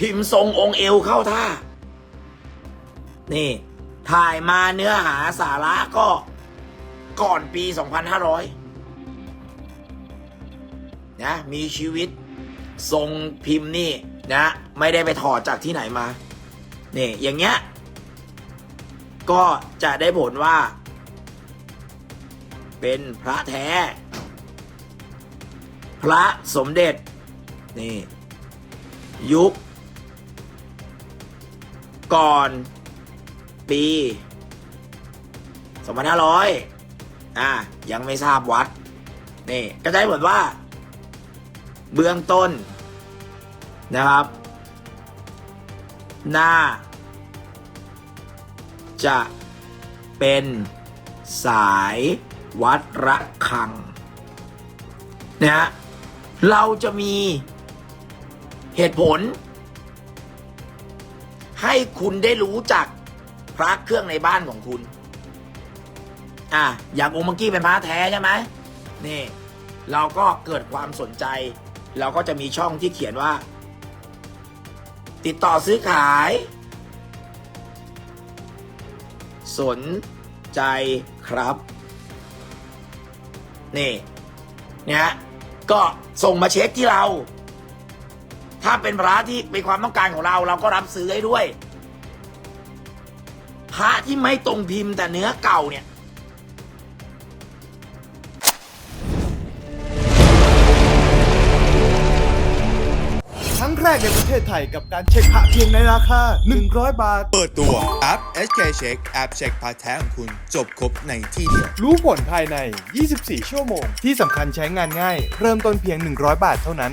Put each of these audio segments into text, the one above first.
พิมพ์ทรงองค์เอวเข้าท่า นี่ ถ่ายมาเนื้อหาสาระก็ก่อนปี 2500 นะ มีชีวิต ทรงพิมพ์นี่นะ ไม่ได้ไปถอดจากที่ไหนมา นี่ อย่างเงี้ย ก็จะได้ผลว่า เป็นพระแท้ พระสมเด็จ นี่ ยุค ก่อน ปี2500อ่ายังไม่ทราบวัด นี่ก็จะได้ผลว่า เบื้องต้นนะครับ หน้า จะเป็นสายวัดระฆังนะฮะเราจะมีเหตุผล ให้คุณได้รู้จักพระเครื่องในบ้านของคุณ อะอย่างองค์เมื่อกี้เป็นพระแท้ใช่ไหมนี่ เราก็เกิดความสนใจ เราก็จะมีช่องที่เขียนว่า ติดต่อซื้อขาย สนใจครับนี่นะฮะก็ส่งมาเช็คที่เรา ถ้าเป็นพระที่เป็นความต้องการของเราเราก็รับซื้อให้ด้วย พระที่ไม่ตรงพิมพ์แต่เนื้อเก่าเนี่ยครั้งแรกในประเทศไทยกับการเช็คพระเพียงในราคา 100 บาท เปิดตัวแอป SK Check แอปเช็คพาร์ทแท้ของคุณจบครบในที่เดียว รู้ผลภายใน 24 ชั่วโมง ที่สำคัญใช้งานง่าย เริ่มต้นเพียง 100 บาทเท่านั้น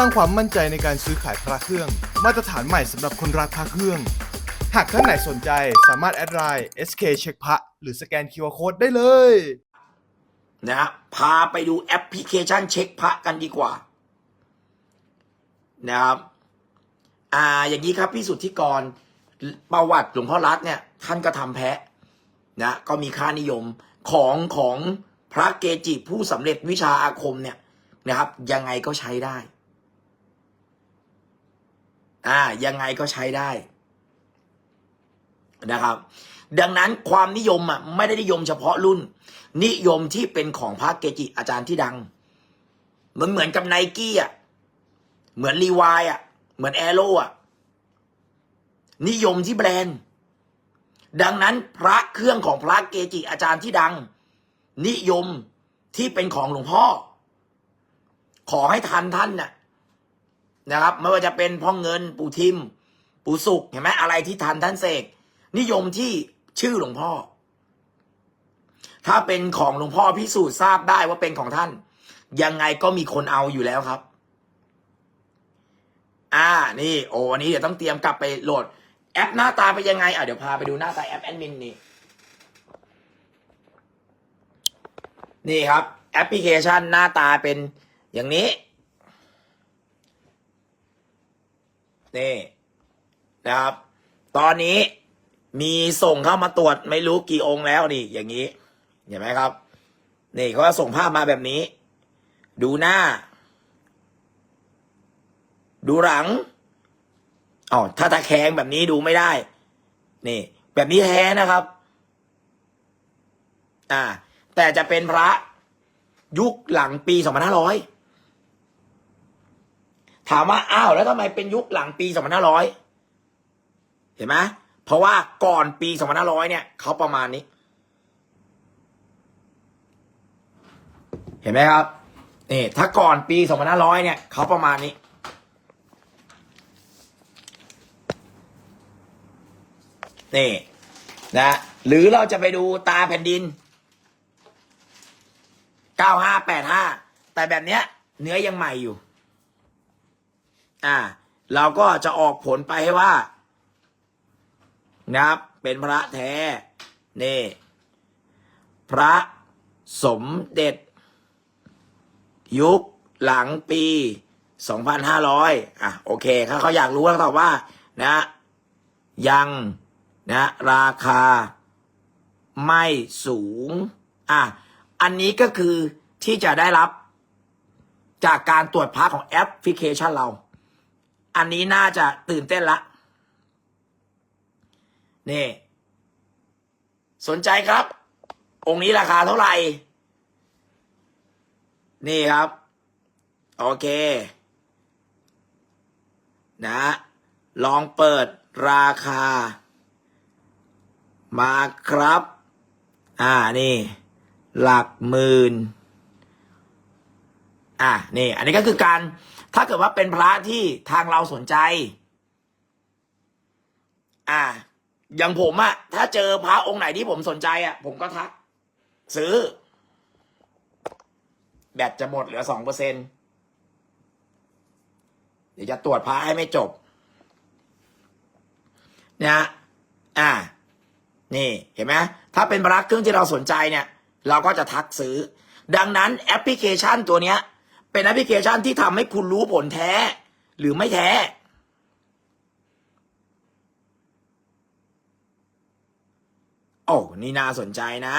สร้างความมั่นใจในการซื้อขายพระเครื่อง มาตรฐานใหม่สำหรับคนรักพระเครื่อง หากท่านไหนสนใจสามารถแอดไลน์ SK เช็คพระหรือสแกน QR Code ได้เลย นะฮะพาไปดูแอปพลิเคชันเช็คพระกันดีกว่า นะครับ อ่า อย่างนี้ครับพี่สุทธิกร ประวัติหลวงพ่อรัตน์เนี่ย ท่านก็ทำแพะนะ ก็มีค่านิยมของของพระเกจิผู้สำเร็จวิชาอาคมเนี่ยนะครับ ยังไงก็ใช้ได้ อ่ายังไงก็ใช้ได้นะครับ ดังนั้นความนิยมอะไม่ได้นิยมเฉพาะรุ่น นิยมที่เป็นของพระเกจิอาจารย์ที่ดังเหมือนเหมือนกับไนกี้อะเหมือนรีวายอะเหมือนแอโร่อะนิยมที่แบรนด์ ดังนั้นพระเครื่องของพระเกจิอาจารย์ที่ดัง นิยมที่เป็นของหลวงพ่อ ขอให้ทันท่านน่ะ นะครับ ไม่ว่าจะเป็นพ่อเงินปู่ทิม ปู่สุกเห็นไหมอะไรที่ทันท่านเสกนิยมที่ชื่อหลวงพ่อ ถ้าเป็นของหลวงพ่อพิสูจน์ทราบได้ว่าเป็นของท่าน ยังไงก็มีคนเอาอยู่แล้วครับ อ่านี่ โอ้อันนี้เดี๋ยวต้องเตรียมกลับไปโหลด แอปหน้าตาเป็นยังไงอะเดี๋ยวพาไปดูหน้าตาแอปแอดมินนี่นี่ครับ แอปพลิเคชันหน้าตาเป็นอย่างนี้ นี่นะครับ ตอนนี้มีส่งเข้ามาตรวจไม่รู้กี่องค์แล้วนี่ อย่างนี้ เห็นไหมครับ นี่เขาส่งภาพมาแบบนี้ ดูหน้า ดูหลังอ๋อถ้าตะแคงแบบนี้ดูไม่ได้ นี่ แบบนี้แท้นะครับ อ่า แต่จะเป็นพระยุคหลังปีสองพันห้าร้อย ถามว่าอ้าวแล้วทำไมเป็นยุคหลังปีสองพันห้าร้อยเห็นไหมเพราะว่าก่อนปีสองพันห้าร้อยเนี่ยเขาประมาณนี้ เห็นไหมครับนี่ถ้าก่อนปีสองพันห้าร้อยเนี่ยเขาประมาณนี้นี่นะหรือเราจะไปดูตาแผ่นดิน 9585 แต่แบบเนี้ย เนื้อยังใหม่อยู่ อ่า เราก็จะออกผลไปให้ว่านะครับ เป็นพระแท้ นี่ พระสมเด็จ ยุคหลังปี 2,500 อะ โอเค ถ้าเขาอยากรู้แล้วตอบว่า นะ ยังนะ ราคาไม่สูง อะ อันนี้ก็คือที่จะได้รับจากการตรวจพระของแอปพลิเคชันเรา อันนี้น่าจะตื่นเต้นละนี่ สนใจครับ องค์นี้ราคาเท่าไหร่ นี่ครับ โอเค นะ ลองเปิดราคา มาครับ อ่า นี่ หลักหมื่น อะนี่อันนี้ก็คือการถ้าเกิดว่าเป็นพระที่ทางเราสนใจ อ่า อย่างผมอะถ้าเจอพระองค์ไหนที่ผมสนใจอะผมก็ทัก ซื้อ แบตจะหมดเหลือสองเปอร์เซ็นเดี๋ยวจะตรวจพระให้ไม่จบนะอ่า นี่เห็นไหมถ้าเป็นพระเครื่องที่เราสนใจเนี่ย เราก็จะทักซื้อ ดังนั้นแอปพลิเคชันตัวเนี้ย เป็นแอปพลิเคชันที่ทำให้คุณรู้ผลแท้ หรือไม่แท้ โอ้นี่น่าสนใจนะ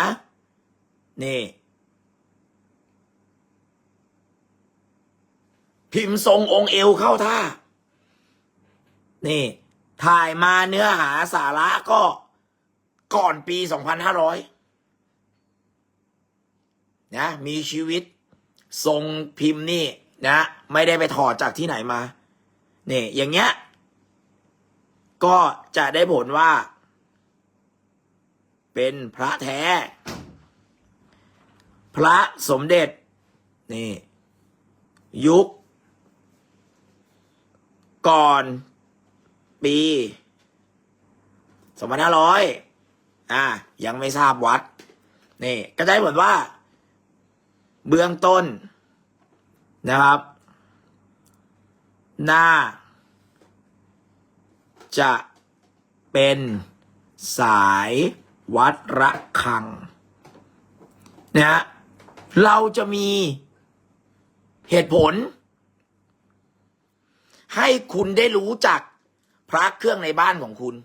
นี่พิมพ์ทรงองค์เอวเข้าท่า นี่ ถ่ายมาเนื้อหาสาระก็ก่อนปี 2500 นะ มีชีวิต ทรงพิมพ์นี่นะ ไม่ได้ไปถอดจากที่ไหนมาเนี่ยอย่างเงี้ย ก็จะได้ผลว่า เป็นพระแท้ พระสมเด็จ นี่ ยุค ก่อน ปีสองพันห้าร้อยอ่า ยังไม่ทราบวัด นี่ ก็จะได้ผลว่า เบื้องต้นนะครับ หน้า จะเป็นสายวัดระฆังนะฮะเราจะมีเหตุผล ให้คุณได้รู้จักพระเครื่องในบ้านของคุณ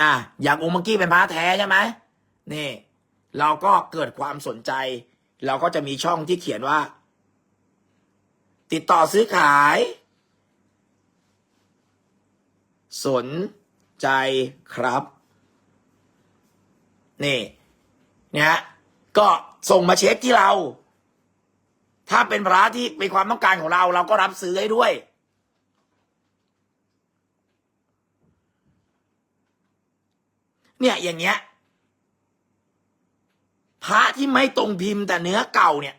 อะอย่างองค์เมื่อกี้เป็นพระแท้ใช่ไหมนี่ เราก็เกิดความสนใจ เราก็จะมีช่องที่เขียนว่า ติดต่อซื้อขาย สนใจครับนี่เนี่ยฮะก็ส่งมาเช็คที่เรา ถ้าเป็นพระที่เป็นความต้องการของเรา เราก็รับซื้อให้ด้วย เนี่ยอย่างเงี้ย พระที่ไม่ตรงพิมพ์แต่เนื้อเก่าเนี่ย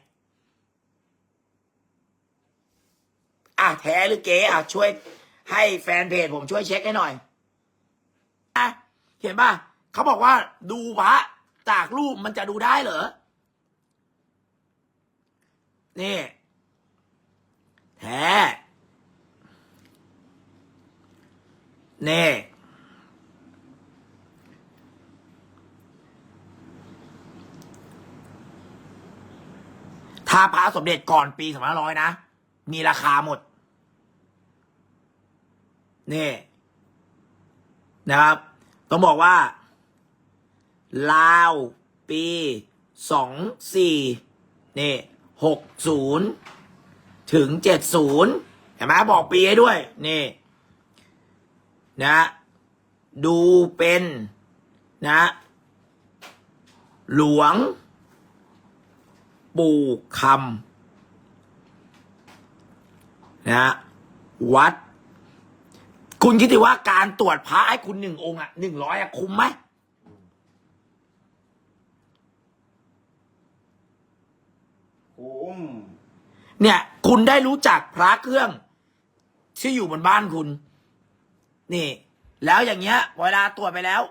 อะแท้หรือเก๋อะช่วย ให้แฟนเพจผมช่วยเช็คให้หน่อยอะเห็นป่ะเขาบอกว่าดูพระจากรูปมันจะดูได้เหรอ นี่ แท้ นี่ พระสมเด็จก่อนปีสองพันร้อยนะ มีราคาหมด นี่ นะครับ ต้องบอกว่า ลาว ปีสองสี่นี่หกศูนย์ถึงเจ็ดศูนย์เห็นไหมบอกปีให้ด้วย นี่ นะ ดูเป็น นะ หลวง ปู่คำนะวัด คุณคิดดูว่าการตรวจพระให้คุณหนึ่งองค์อะหนึ่งร้อยอะคุ้มไหมคุ้มเนี่ย คุณได้รู้จักพระเครื่อง ที่อยู่บนบ้านคุณ นี่ แล้วอย่างเงี้ย เวลาตรวจไปแล้ว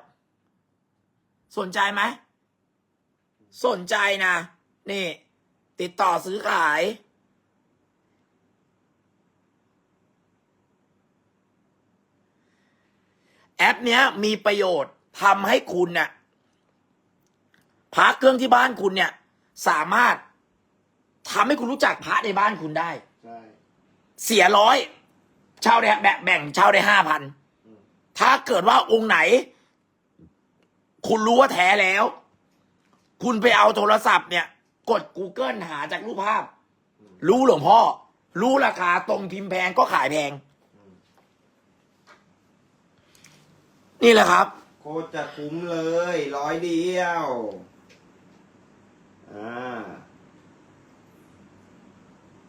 สนใจไหม สนใจนะ นี่ ติดต่อซื้อขายแแอปเนี้ยมีประโยชน์ทำให้คุณเนี่ยพระเครื่องที่บ้านคุณเนี่ย สามารถทำให้คุณรู้จักพระในบ้านคุณได้ ใช่เสียร้อยเช่าได้แบ่งแบ่งเช่าได้ห้าพันถ้าเกิดว่าองค์ไหน คุณรู้ว่าแท้แล้ว คุณไปเอาโทรศัพท์เนี่ย กด Google หาจากรูปภาพ รู้หลวงพ่อ รู้ราคาตรงพิมพ์แพงก็ขายแพง นี่แหละครับ โคตรจะคุ้มเลยร้อยเดียวอ่า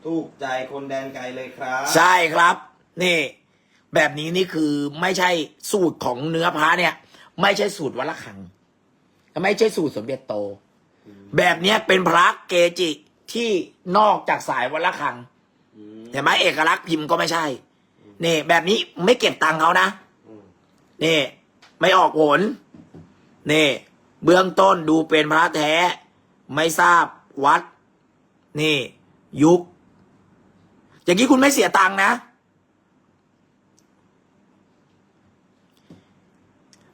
ถูกใจคนแดนไกลเลยครับ ใช่ครับ นี่ แบบนี้นี่คือไม่ใช่สูตรของเนื้อพระเนี่ย ไม่ใช่สูตรวัดละคัง ไม่ใช่สูตรสมเด็จโต แบบเนี้ยเป็นพระเกจิที่นอกจากสายวัดละคังอืมแต่ไหมเอกลักษณ์พิมพ์ก็ไม่ใช่นี่แบบนี้ไม่เก็บตังค์เขานะอืมนี่ ไม่ออกผลนี่ เบื้องต้นดูเป็นพระแท้ ไม่ทราบวัด นี่ ยุค อย่างนี้คุณไม่เสียตังค์นะ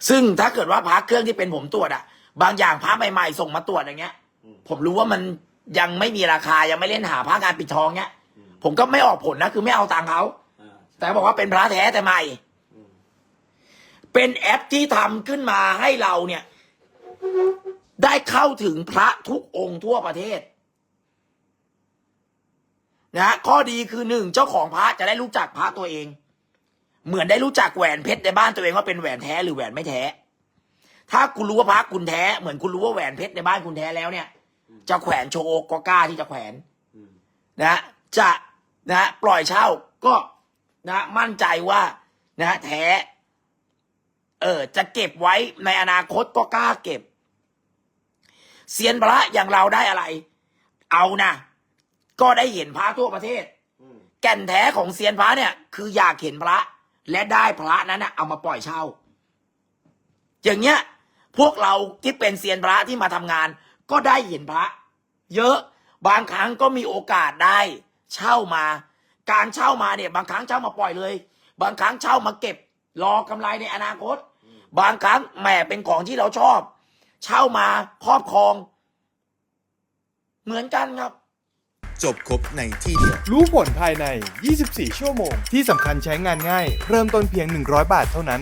ซึ่งถ้าเกิดว่าพระเครื่องที่เป็นผมตรวจอะ บางอย่างพระใหม่ๆ ส่งมาตรวจอย่างเงี้ย ผมรู้ว่ามันยังไม่มีราคายังไม่เล่นหาพระงานปิดทองเงี้ย ผมก็ไม่ออกผลนะคือไม่เอาตังค์เขาอ่าแต่บอกว่าเป็นพระแท้แต่ใหม่อืมเป็นแอปที่ทำขึ้นมาให้เราเนี่ย ได้เข้าถึงพระทุกองค์ทั่วประเทศนะข้อดีคือหนึ่งเจ้าของพระจะได้รู้จักพระตัวเอง เหมือนได้รู้จักแหวนเพชรในบ้านตัวเองว่าเป็นแหวนแท้หรือแหวนไม่แท้ ถ้าคุณรู้ว่าพระคุณแท้เหมือนคุณรู้ว่าแหวนเพชรในบ้านคุณแท้แล้วเนี่ย จะแขวนโชว์อกก็กล้าที่จะแขวนอืมนะจะนะปล่อยเช่าก็นะมั่นใจว่านะแท้ เออ จะเก็บไว้ในอนาคตก็กล้าเก็บเซียนพระอย่างเราได้อะไร เอานะก็ได้เห็นพระทั่วประเทศอืมแก่นแท้ของเซียนพระเนี่ย คืออยากเห็นพระ และได้พระนั้นนะเอามาปล่อยเช่า อย่างเงี้ย พวกเราที่เป็นเซียนพระที่มาทำงาน ก็ได้เห็นพระ เยอะบางครั้งก็มีโอกาสได้เช่ามา การเช่ามาเนี่ยบางครั้งเช่ามาปล่อยเลย บางครั้งเช่ามาเก็บ รอกำไรในอนาคต บางครั้งแหมเป็นของที่เราชอบ เช่ามาครอบครอง เหมือนกันครับจบครบในที่เดียว รู้ผลภายใน 24 ชั่วโมง ที่สำคัญใช้งานง่าย เริ่มต้นเพียง 100 บาทเท่านั้น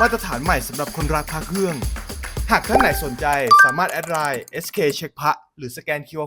มาตรฐานใหม่สำหรับคนรักพระเครื่อง หากท่านไหนสนใจสามารถแอดไลน์ SK เช็คพระหรือสแกน QR